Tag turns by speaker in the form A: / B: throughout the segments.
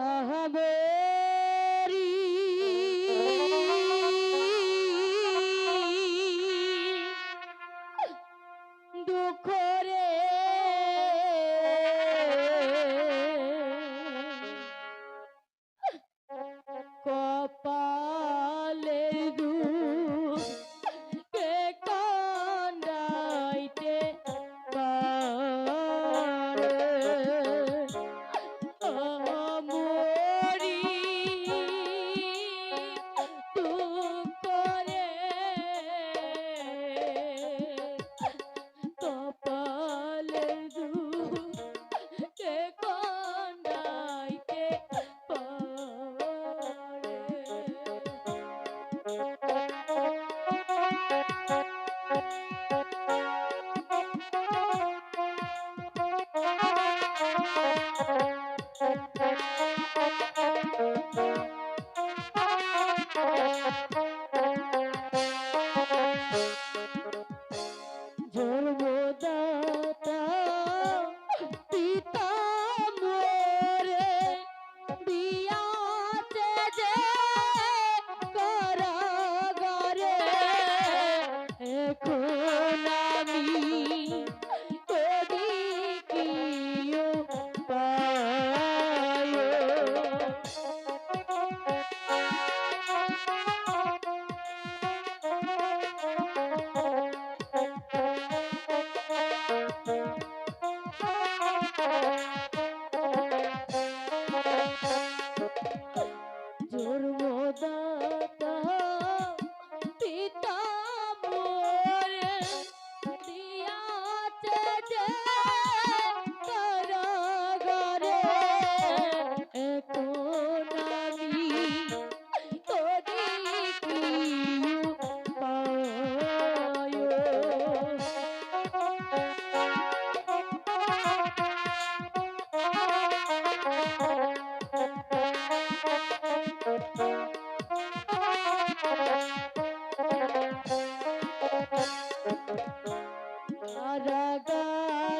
A: আহাবেরি Mm-hmm.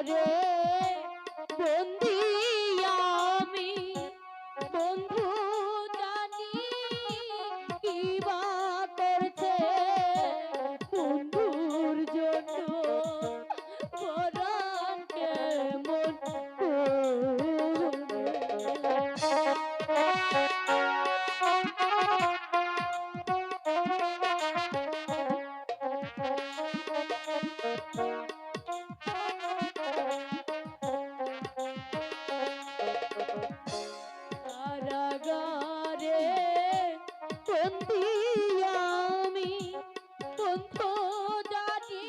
A: ঘরে বন্দি আমি বন্ধু জানি কিবা কারাগারে বন্দি আমি বন্ধ জানি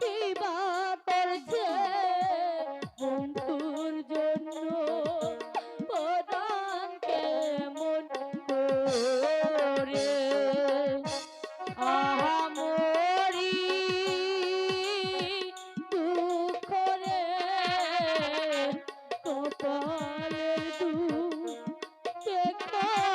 A: দিবা করছে বন্ধুর জন্য। প্রদান কেমন করে? আহা মরি দুঃখ রে কপালের দুঃখ take more.